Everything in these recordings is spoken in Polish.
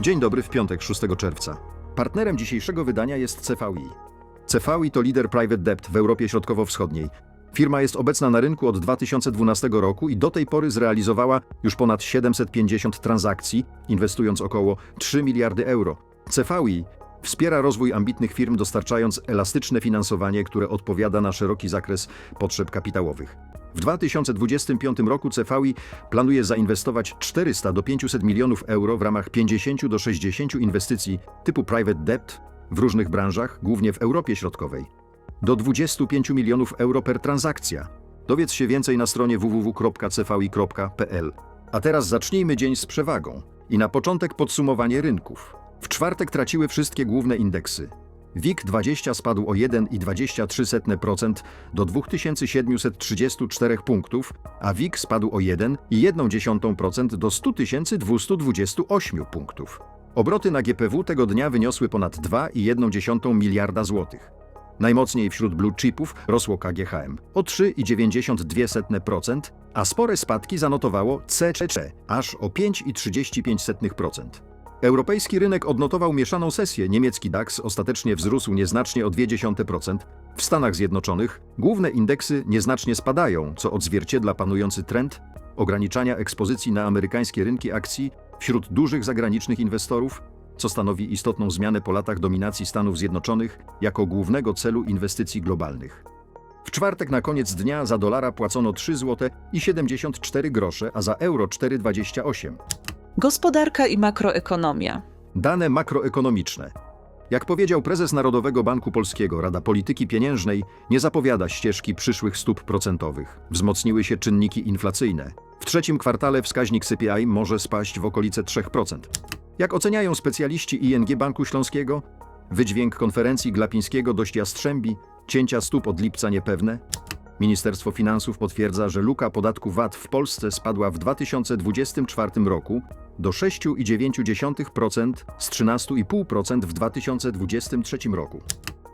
Dzień dobry w piątek 6 czerwca. Partnerem dzisiejszego wydania jest CVI. CVI to lider private debt w Europie Środkowo-Wschodniej. Firma jest obecna na rynku od 2012 roku i do tej pory zrealizowała już ponad 750 transakcji, inwestując około 3 miliardy euro. CVI wspiera rozwój ambitnych firm, dostarczając elastyczne finansowanie, które odpowiada na szeroki zakres potrzeb kapitałowych. W 2025 roku CVI planuje zainwestować 400 do 500 milionów euro w ramach 50 do 60 inwestycji typu private debt w różnych branżach, głównie w Europie Środkowej. Do 25 milionów euro per transakcja. Dowiedz się więcej na stronie www.cvi.pl. A teraz zacznijmy dzień z przewagą. I na początek podsumowanie rynków. W czwartek traciły wszystkie główne indeksy. WIG20 spadł o 1,23% do 2734 punktów, a WIG spadł o 1,1% do 100 228 punktów. Obroty na GPW tego dnia wyniosły ponad 2,1 miliarda złotych. Najmocniej wśród blue chipów rosło KGHM o 3,92%, a spore spadki zanotowało CCC aż o 5,35%. Europejski rynek odnotował mieszaną sesję. Niemiecki DAX ostatecznie wzrósł nieznacznie o 0,2%. W Stanach Zjednoczonych główne indeksy nieznacznie spadają, co odzwierciedla panujący trend ograniczania ekspozycji na amerykańskie rynki akcji wśród dużych zagranicznych inwestorów, co stanowi istotną zmianę po latach dominacji Stanów Zjednoczonych jako głównego celu inwestycji globalnych. W czwartek na koniec dnia za dolara płacono 3 zł i 74 grosze, a za euro 4,28. Gospodarka i makroekonomia. Dane makroekonomiczne. Jak powiedział prezes Narodowego Banku Polskiego, Rada Polityki Pieniężnej nie zapowiada ścieżki przyszłych stóp procentowych. Wzmocniły się czynniki inflacyjne. W trzecim kwartale wskaźnik CPI może spaść w okolice 3%. Jak oceniają specjaliści ING Banku Śląskiego? Wydźwięk konferencji Glapińskiego dość jastrzębi, cięcia stóp od lipca niepewne. Ministerstwo Finansów potwierdza, że luka podatku VAT w Polsce spadła w 2024 roku do 6,9% z 13,5% w 2023 roku.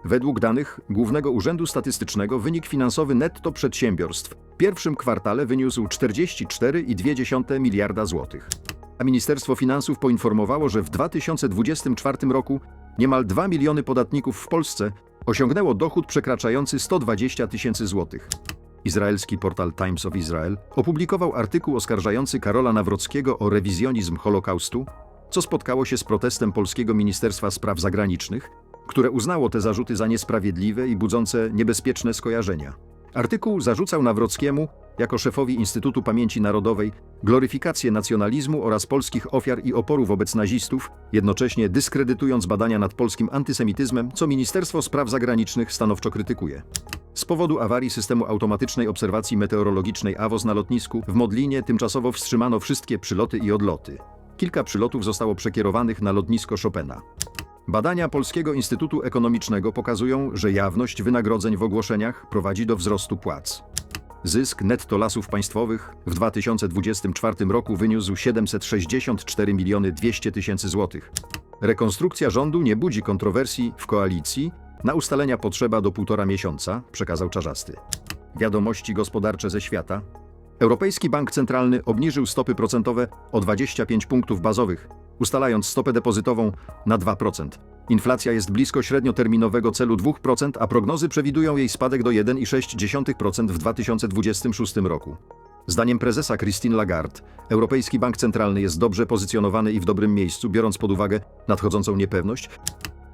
Według danych Głównego Urzędu Statystycznego wynik finansowy netto przedsiębiorstw w pierwszym kwartale wyniósł 44,2 miliarda złotych. A Ministerstwo Finansów poinformowało, że w 2024 roku niemal 2 miliony podatników w Polsce osiągnęło dochód przekraczający 120 tysięcy złotych. Izraelski portal Times of Israel opublikował artykuł oskarżający Karola Nawrockiego o rewizjonizm Holokaustu, co spotkało się z protestem polskiego Ministerstwa Spraw Zagranicznych, które uznało te zarzuty za niesprawiedliwe i budzące niebezpieczne skojarzenia. Artykuł zarzucał Nawrockiemu, jako szefowi Instytutu Pamięci Narodowej, gloryfikację nacjonalizmu oraz polskich ofiar i oporu wobec nazistów, jednocześnie dyskredytując badania nad polskim antysemityzmem, co Ministerstwo Spraw Zagranicznych stanowczo krytykuje. Z powodu awarii systemu automatycznej obserwacji meteorologicznej AWOS na lotnisku w Modlinie tymczasowo wstrzymano wszystkie przyloty i odloty. Kilka przylotów zostało przekierowanych na lotnisko Chopina. Badania Polskiego Instytutu Ekonomicznego pokazują, że jawność wynagrodzeń w ogłoszeniach prowadzi do wzrostu płac. Zysk netto lasów państwowych w 2024 roku wyniósł 764 miliony 200 tysięcy złotych. Rekonstrukcja rządu nie budzi kontrowersji w koalicji. Na ustalenia potrzeba do półtora miesiąca, przekazał Czarzasty. Wiadomości gospodarcze ze świata. Europejski Bank Centralny obniżył stopy procentowe o 25 punktów bazowych, ustalając stopę depozytową na 2%. Inflacja jest blisko średnioterminowego celu 2%, a prognozy przewidują jej spadek do 1,6% w 2026 roku. Zdaniem prezesa Christine Lagarde, Europejski Bank Centralny jest dobrze pozycjonowany i w dobrym miejscu, biorąc pod uwagę nadchodzącą niepewność.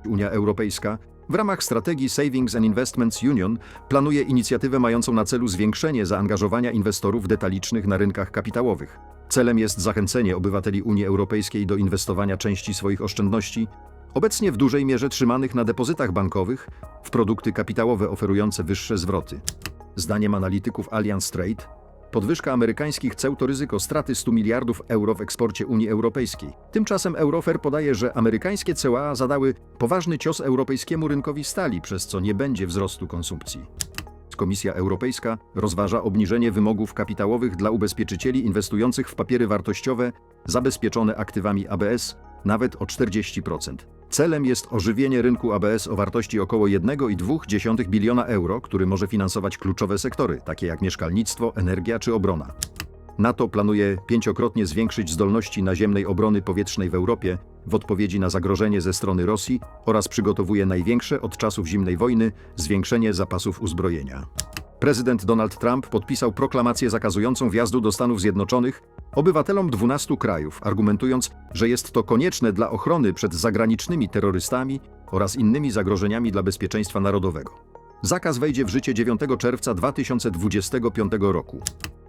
Unia Europejska w ramach strategii Savings and Investments Union planuje inicjatywę mającą na celu zwiększenie zaangażowania inwestorów detalicznych na rynkach kapitałowych. Celem jest zachęcenie obywateli Unii Europejskiej do inwestowania części swoich oszczędności, obecnie w dużej mierze trzymanych na depozytach bankowych, w produkty kapitałowe oferujące wyższe zwroty. Zdaniem analityków Allianz Trade, podwyżka amerykańskich ceł to ryzyko straty 100 miliardów euro w eksporcie Unii Europejskiej. Tymczasem Eurofer podaje, że amerykańskie CEA zadały poważny cios europejskiemu rynkowi stali, przez co nie będzie wzrostu konsumpcji. Komisja Europejska rozważa obniżenie wymogów kapitałowych dla ubezpieczycieli inwestujących w papiery wartościowe zabezpieczone aktywami ABS nawet o 40%. Celem jest ożywienie rynku ABS o wartości około 1,2 biliona euro, który może finansować kluczowe sektory, takie jak mieszkalnictwo, energia czy obrona. NATO planuje pięciokrotnie zwiększyć zdolności naziemnej obrony powietrznej w Europie w odpowiedzi na zagrożenie ze strony Rosji oraz przygotowuje największe od czasów zimnej wojny zwiększenie zapasów uzbrojenia. Prezydent Donald Trump podpisał proklamację zakazującą wjazdu do Stanów Zjednoczonych obywatelom 12 krajów, argumentując, że jest to konieczne dla ochrony przed zagranicznymi terrorystami oraz innymi zagrożeniami dla bezpieczeństwa narodowego. Zakaz wejdzie w życie 9 czerwca 2025 roku.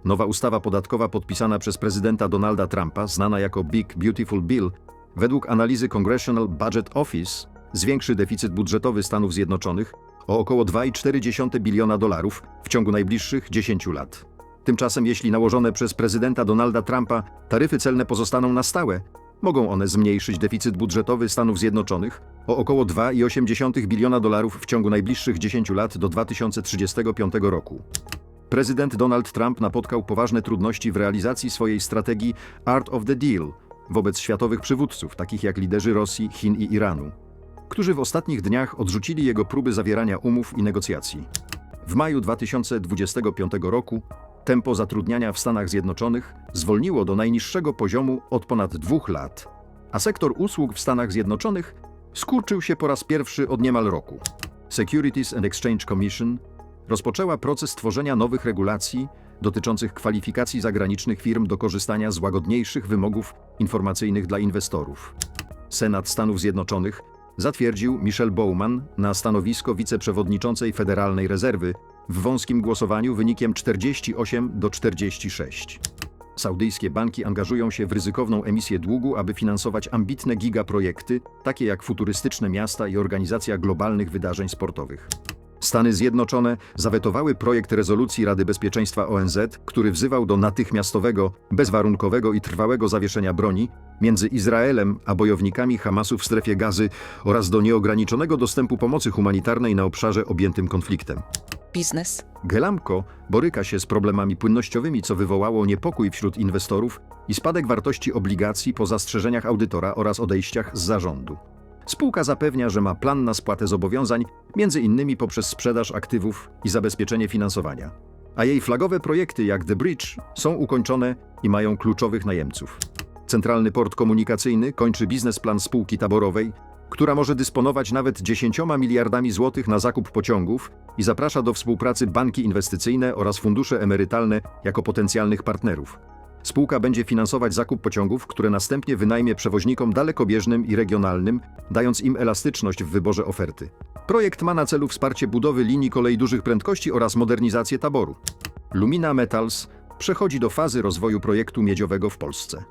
Nowa ustawa podatkowa podpisana przez prezydenta Donalda Trumpa, znana jako Big Beautiful Bill, według analizy Congressional Budget Office zwiększy deficyt budżetowy Stanów Zjednoczonych o około 2,4 biliona dolarów w ciągu najbliższych 10 lat. Tymczasem, jeśli nałożone przez prezydenta Donalda Trumpa taryfy celne pozostaną na stałe, mogą one zmniejszyć deficyt budżetowy Stanów Zjednoczonych o około 2,8 biliona dolarów w ciągu najbliższych 10 lat do 2035 roku. Prezydent Donald Trump napotkał poważne trudności w realizacji swojej strategii Art of the Deal wobec światowych przywódców, takich jak liderzy Rosji, Chin i Iranu, którzy w ostatnich dniach odrzucili jego próby zawierania umów i negocjacji. W maju 2025 roku tempo zatrudniania w Stanach Zjednoczonych zwolniło do najniższego poziomu od ponad dwóch lat, a sektor usług w Stanach Zjednoczonych skurczył się po raz pierwszy od niemal roku. Securities and Exchange Commission rozpoczęła proces tworzenia nowych regulacji dotyczących kwalifikacji zagranicznych firm do korzystania z łagodniejszych wymogów informacyjnych dla inwestorów. Senat Stanów Zjednoczonych zatwierdził Michelle Bowman na stanowisko wiceprzewodniczącej Federalnej Rezerwy w wąskim głosowaniu wynikiem 48 do 46. Saudyjskie banki angażują się w ryzykowną emisję długu, aby finansować ambitne gigaprojekty, takie jak futurystyczne miasta i organizacja globalnych wydarzeń sportowych. Stany Zjednoczone zawetowały projekt rezolucji Rady Bezpieczeństwa ONZ, który wzywał do natychmiastowego, bezwarunkowego i trwałego zawieszenia broni między Izraelem a bojownikami Hamasu w strefie gazy oraz do nieograniczonego dostępu pomocy humanitarnej na obszarze objętym konfliktem. Biznes. Gelamco boryka się z problemami płynnościowymi, co wywołało niepokój wśród inwestorów i spadek wartości obligacji po zastrzeżeniach audytora oraz odejściach z zarządu. Spółka zapewnia, że ma plan na spłatę zobowiązań, między innymi poprzez sprzedaż aktywów i zabezpieczenie finansowania. A jej flagowe projekty jak The Bridge są ukończone i mają kluczowych najemców. Centralny Port Komunikacyjny kończy biznesplan spółki taborowej, która może dysponować nawet 10 miliardami złotych na zakup pociągów i zaprasza do współpracy banki inwestycyjne oraz fundusze emerytalne jako potencjalnych partnerów. Spółka będzie finansować zakup pociągów, które następnie wynajmie przewoźnikom dalekobieżnym i regionalnym, dając im elastyczność w wyborze oferty. Projekt ma na celu wsparcie budowy linii kolei dużych prędkości oraz modernizację taboru. Lumina Metals przechodzi do fazy rozwoju projektu miedziowego w Polsce.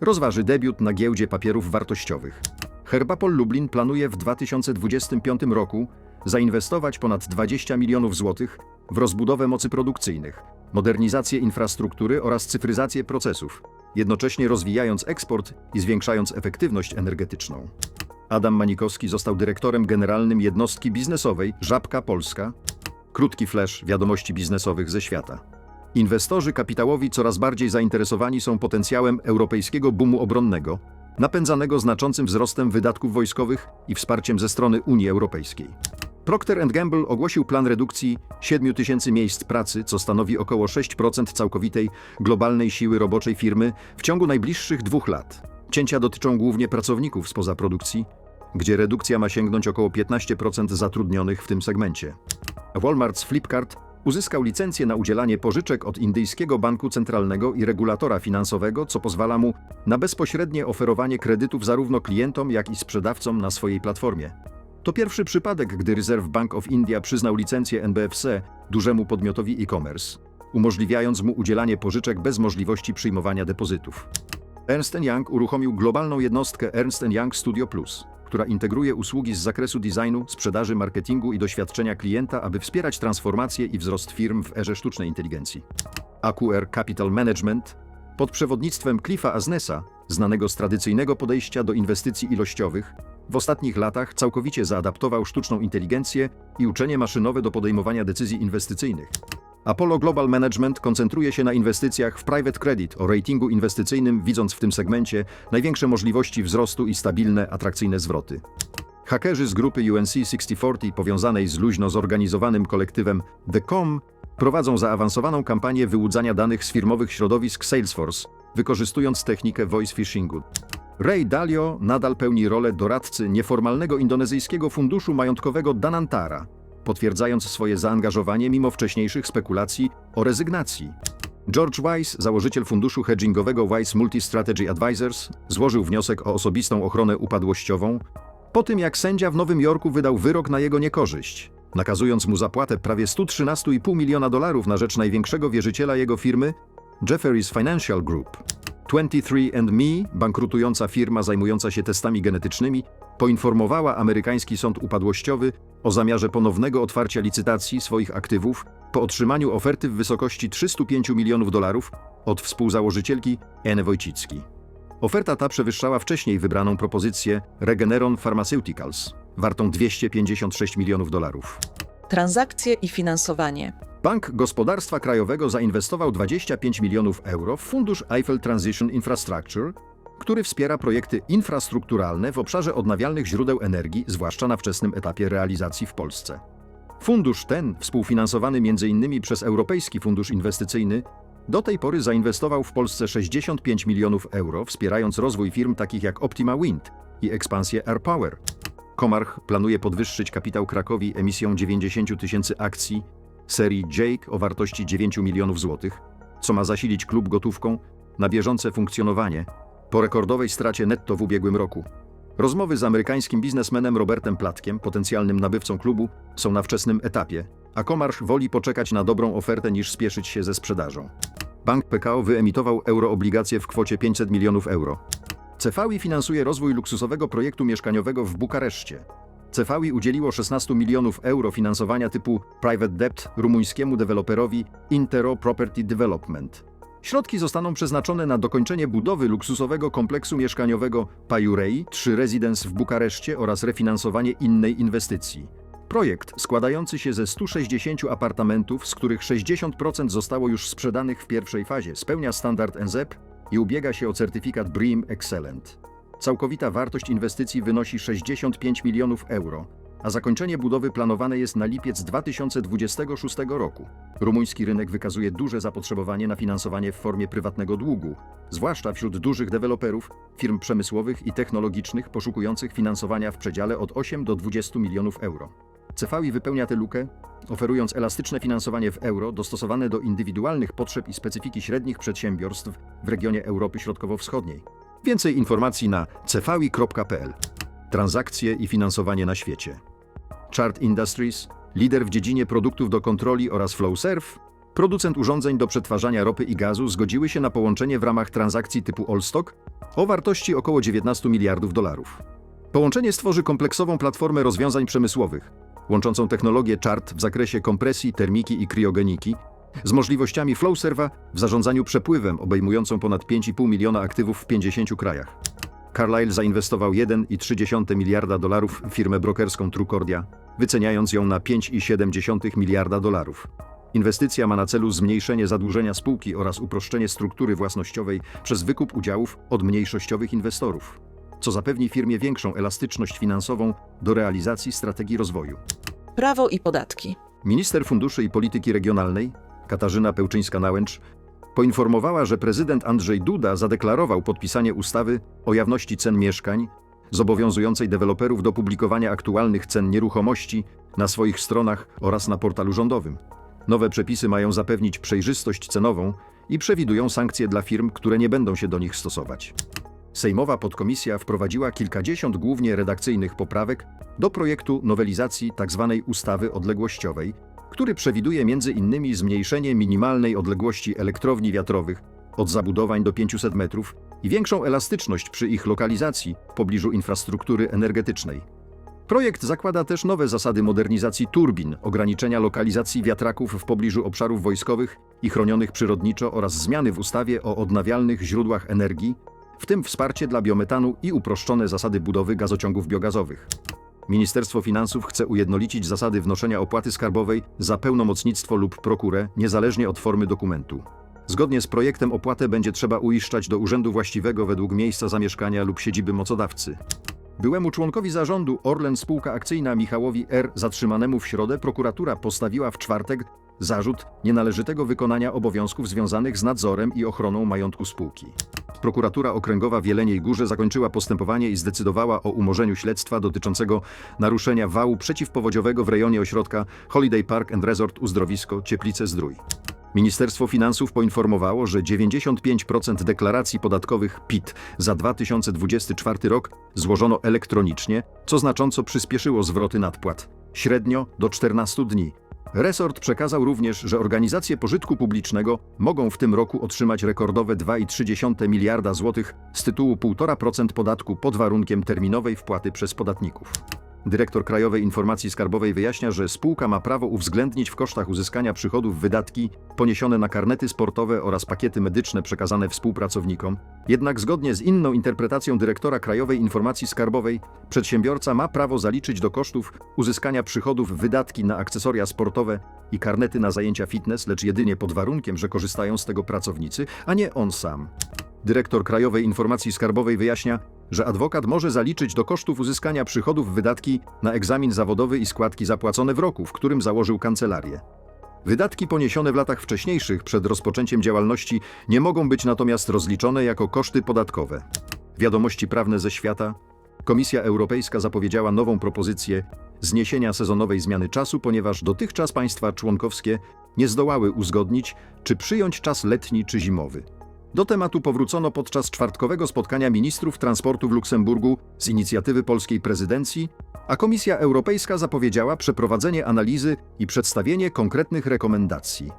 Rozważy debiut na giełdzie papierów wartościowych. Herbapol Lublin planuje w 2025 roku zainwestować ponad 20 milionów złotych w rozbudowę mocy produkcyjnych, modernizację infrastruktury oraz cyfryzację procesów, jednocześnie rozwijając eksport i zwiększając efektywność energetyczną. Adam Manikowski został dyrektorem generalnym jednostki biznesowej Żabka Polska. Krótki flash wiadomości biznesowych ze świata. Inwestorzy kapitałowi coraz bardziej zainteresowani są potencjałem europejskiego boomu obronnego, napędzanego znaczącym wzrostem wydatków wojskowych i wsparciem ze strony Unii Europejskiej. Procter Gamble ogłosił plan redukcji 7 tysięcy miejsc pracy, co stanowi około 6% całkowitej globalnej siły roboczej firmy w ciągu najbliższych dwóch lat. Cięcia dotyczą głównie pracowników spoza produkcji, gdzie redukcja ma sięgnąć około 15% zatrudnionych w tym segmencie. Walmart z Flipkart uzyskał licencję na udzielanie pożyczek od indyjskiego banku centralnego i regulatora finansowego, co pozwala mu na bezpośrednie oferowanie kredytów zarówno klientom, jak i sprzedawcom na swojej platformie. To pierwszy przypadek, gdy Reserve Bank of India przyznał licencję NBFC dużemu podmiotowi e-commerce, umożliwiając mu udzielanie pożyczek bez możliwości przyjmowania depozytów. Ernst Young uruchomił globalną jednostkę Ernst Young Studio Plus, która integruje usługi z zakresu designu, sprzedaży, marketingu i doświadczenia klienta, aby wspierać transformację i wzrost firm w erze sztucznej inteligencji. AQR Capital Management pod przewodnictwem Cliffa Asnesa, znanego z tradycyjnego podejścia do inwestycji ilościowych, w ostatnich latach całkowicie zaadaptował sztuczną inteligencję i uczenie maszynowe do podejmowania decyzji inwestycyjnych. Apollo Global Management koncentruje się na inwestycjach w private credit o ratingu inwestycyjnym, widząc w tym segmencie największe możliwości wzrostu i stabilne, atrakcyjne zwroty. Hakerzy z grupy UNC 6040 powiązanej z luźno zorganizowanym kolektywem The Com Prowadzą zaawansowaną kampanię wyłudzania danych z firmowych środowisk Salesforce, wykorzystując technikę voice phishingu. Ray Dalio nadal pełni rolę doradcy nieformalnego indonezyjskiego funduszu majątkowego Danantara, potwierdzając swoje zaangażowanie mimo wcześniejszych spekulacji o rezygnacji. George Weiss, założyciel funduszu hedgingowego Weiss Multi-Strategy Advisors, złożył wniosek o osobistą ochronę upadłościową po tym, jak sędzia w Nowym Jorku wydał wyrok na jego niekorzyść, nakazując mu zapłatę prawie 113,5 miliona dolarów na rzecz największego wierzyciela jego firmy, Jefferies Financial Group. 23andMe, bankrutująca firma zajmująca się testami genetycznymi, poinformowała amerykański sąd upadłościowy o zamiarze ponownego otwarcia licytacji swoich aktywów po otrzymaniu oferty w wysokości 305 milionów dolarów od współzałożycielki Eny Wojcicki. Oferta ta przewyższała wcześniej wybraną propozycję Regeneron Pharmaceuticals, wartą 256 milionów dolarów. Transakcje i finansowanie. Bank Gospodarstwa Krajowego zainwestował 25 milionów euro w fundusz Eiffel Transition Infrastructure, który wspiera projekty infrastrukturalne w obszarze odnawialnych źródeł energii, zwłaszcza na wczesnym etapie realizacji w Polsce. Fundusz ten, współfinansowany m.in. przez Europejski Fundusz Inwestycyjny, do tej pory zainwestował w Polsce 65 milionów euro, wspierając rozwój firm takich jak Optima Wind i ekspansję AirPower. Komarch planuje podwyższyć kapitał Krakowi emisją 90 tysięcy akcji serii Jake o wartości 9 milionów złotych, co ma zasilić klub gotówką na bieżące funkcjonowanie po rekordowej stracie netto w ubiegłym roku. Rozmowy z amerykańskim biznesmenem Robertem Platkiem, potencjalnym nabywcą klubu, są na wczesnym etapie, a Komarsz woli poczekać na dobrą ofertę niż spieszyć się ze sprzedażą. Bank PKO wyemitował euroobligacje w kwocie 500 milionów euro. CVI finansuje rozwój luksusowego projektu mieszkaniowego w Bukareszcie. CVI udzieliło 16 milionów euro finansowania typu private debt rumuńskiemu deweloperowi Intero Property Development. Środki zostaną przeznaczone na dokończenie budowy luksusowego kompleksu mieszkaniowego Pajurei 3 Residence w Bukareszcie oraz refinansowanie innej inwestycji. Projekt, składający się ze 160 apartamentów, z których 60% zostało już sprzedanych w pierwszej fazie, spełnia standard NZEP i ubiega się o certyfikat BREEAM Excellent. Całkowita wartość inwestycji wynosi 65 milionów euro, a zakończenie budowy planowane jest na lipiec 2026 roku. Rumuński rynek wykazuje duże zapotrzebowanie na finansowanie w formie prywatnego długu, zwłaszcza wśród dużych deweloperów, firm przemysłowych i technologicznych poszukujących finansowania w przedziale od 8 do 20 milionów euro. CVI wypełnia tę lukę, oferując elastyczne finansowanie w euro dostosowane do indywidualnych potrzeb i specyfiki średnich przedsiębiorstw w regionie Europy Środkowo-Wschodniej. Więcej informacji na cvi.pl. Transakcje i finansowanie na świecie. Chart Industries, lider w dziedzinie produktów do kontroli oraz Flowserve, producent urządzeń do przetwarzania ropy i gazu, zgodziły się na połączenie w ramach transakcji typu Allstock o wartości około 19 miliardów dolarów. Połączenie stworzy kompleksową platformę rozwiązań przemysłowych, łączącą technologię Chart w zakresie kompresji, termiki i kriogeniki z możliwościami Flowserve'a w zarządzaniu przepływem obejmującą ponad 5,5 miliona aktywów w 50 krajach. Carlyle zainwestował 1,3 miliarda dolarów w firmę brokerską Trucordia, wyceniając ją na 5,7 miliarda dolarów. Inwestycja ma na celu zmniejszenie zadłużenia spółki oraz uproszczenie struktury własnościowej przez wykup udziałów od mniejszościowych inwestorów, co zapewni firmie większą elastyczność finansową do realizacji strategii rozwoju. Prawo i podatki. Minister Funduszy i Polityki Regionalnej Katarzyna Pełczyńska-Nałęcz poinformowała, że prezydent Andrzej Duda zadeklarował podpisanie ustawy o jawności cen mieszkań, zobowiązującej deweloperów do publikowania aktualnych cen nieruchomości na swoich stronach oraz na portalu rządowym. Nowe przepisy mają zapewnić przejrzystość cenową i przewidują sankcje dla firm, które nie będą się do nich stosować. Sejmowa podkomisja wprowadziła kilkadziesiąt głównie redakcyjnych poprawek do projektu nowelizacji tzw. ustawy odległościowej, który przewiduje m.in. zmniejszenie minimalnej odległości elektrowni wiatrowych od zabudowań do 500 metrów i większą elastyczność przy ich lokalizacji w pobliżu infrastruktury energetycznej. Projekt zakłada też nowe zasady modernizacji turbin, ograniczenia lokalizacji wiatraków w pobliżu obszarów wojskowych i chronionych przyrodniczo oraz zmiany w ustawie o odnawialnych źródłach energii, w tym wsparcie dla biometanu i uproszczone zasady budowy gazociągów biogazowych. Ministerstwo Finansów chce ujednolicić zasady wnoszenia opłaty skarbowej za pełnomocnictwo lub prokurę, niezależnie od formy dokumentu. Zgodnie z projektem opłatę będzie trzeba uiszczać do urzędu właściwego według miejsca zamieszkania lub siedziby mocodawcy. Byłemu członkowi zarządu Orlen Spółka Akcyjna Michałowi R., zatrzymanemu w środę, prokuratura postawiła w czwartek Zarzut nienależytego wykonania obowiązków związanych z nadzorem i ochroną majątku spółki. Prokuratura Okręgowa w Jeleniej Górze zakończyła postępowanie i zdecydowała o umorzeniu śledztwa dotyczącego naruszenia wału przeciwpowodziowego w rejonie ośrodka Holiday Park and Resort Uzdrowisko Cieplice Zdrój. Ministerstwo Finansów poinformowało, że 95% deklaracji podatkowych PIT za 2024 rok złożono elektronicznie, co znacząco przyspieszyło zwroty nadpłat, średnio do 14 dni. Resort przekazał również, że organizacje pożytku publicznego mogą w tym roku otrzymać rekordowe 2,3 miliarda złotych z tytułu 1,5% podatku pod warunkiem terminowej wpłaty przez podatników. Dyrektor Krajowej Informacji Skarbowej wyjaśnia, że spółka ma prawo uwzględnić w kosztach uzyskania przychodów wydatki poniesione na karnety sportowe oraz pakiety medyczne przekazane współpracownikom. Jednak zgodnie z inną interpretacją dyrektora Krajowej Informacji Skarbowej, przedsiębiorca ma prawo zaliczyć do kosztów uzyskania przychodów wydatki na akcesoria sportowe i karnety na zajęcia fitness, lecz jedynie pod warunkiem, że korzystają z tego pracownicy, a nie on sam. Dyrektor Krajowej Informacji Skarbowej wyjaśnia, że adwokat może zaliczyć do kosztów uzyskania przychodów wydatki na egzamin zawodowy i składki zapłacone w roku, w którym założył kancelarię. Wydatki poniesione w latach wcześniejszych przed rozpoczęciem działalności nie mogą być natomiast rozliczone jako koszty podatkowe. Wiadomości prawne ze świata. Komisja Europejska zapowiedziała nową propozycję zniesienia sezonowej zmiany czasu, ponieważ dotychczas państwa członkowskie nie zdołały uzgodnić, czy przyjąć czas letni czy zimowy. Do tematu powrócono podczas czwartkowego spotkania ministrów transportu w Luksemburgu z inicjatywy polskiej prezydencji, a Komisja Europejska zapowiedziała przeprowadzenie analizy i przedstawienie konkretnych rekomendacji.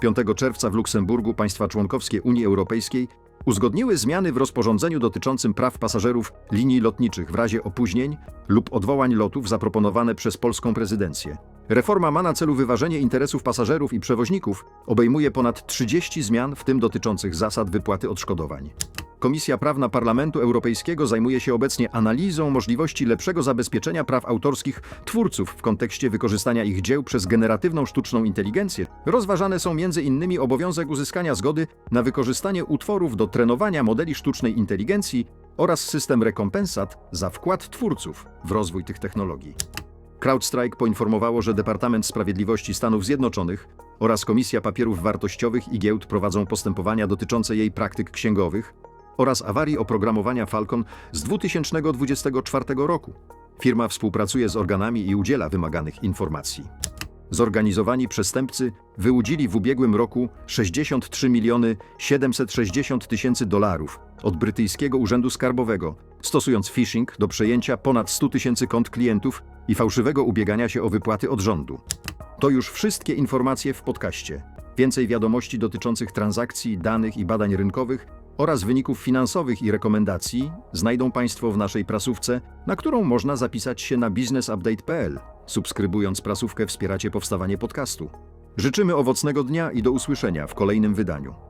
5 czerwca w Luksemburgu państwa członkowskie Unii Europejskiej uzgodniły zmiany w rozporządzeniu dotyczącym praw pasażerów linii lotniczych w razie opóźnień lub odwołań lotów zaproponowane przez polską prezydencję. Reforma ma na celu wyważenie interesów pasażerów i przewoźników, obejmuje ponad 30 zmian, w tym dotyczących zasad wypłaty odszkodowań. Komisja Prawna Parlamentu Europejskiego zajmuje się obecnie analizą możliwości lepszego zabezpieczenia praw autorskich twórców w kontekście wykorzystania ich dzieł przez generatywną sztuczną inteligencję. Rozważane są m.in. obowiązek uzyskania zgody na wykorzystanie utworów do trenowania modeli sztucznej inteligencji oraz system rekompensat za wkład twórców w rozwój tych technologii. CrowdStrike poinformowało, że Departament Sprawiedliwości Stanów Zjednoczonych oraz Komisja Papierów Wartościowych i Giełd prowadzą postępowania dotyczące jej praktyk księgowych oraz awarii oprogramowania Falcon z 2024 roku. Firma współpracuje z organami i udziela wymaganych informacji. Zorganizowani przestępcy wyłudzili w ubiegłym roku 63 miliony 760 tysięcy dolarów od brytyjskiego urzędu skarbowego, stosując phishing do przejęcia ponad 100 tysięcy kont klientów i fałszywego ubiegania się o wypłaty od rządu. To już wszystkie informacje w podcaście. Więcej wiadomości dotyczących transakcji, danych i badań rynkowych oraz wyników finansowych i rekomendacji znajdą Państwo w naszej prasówce, na którą można zapisać się na businessupdate.pl. Subskrybując prasówkę wspieracie powstawanie podcastu. Życzymy owocnego dnia i do usłyszenia w kolejnym wydaniu.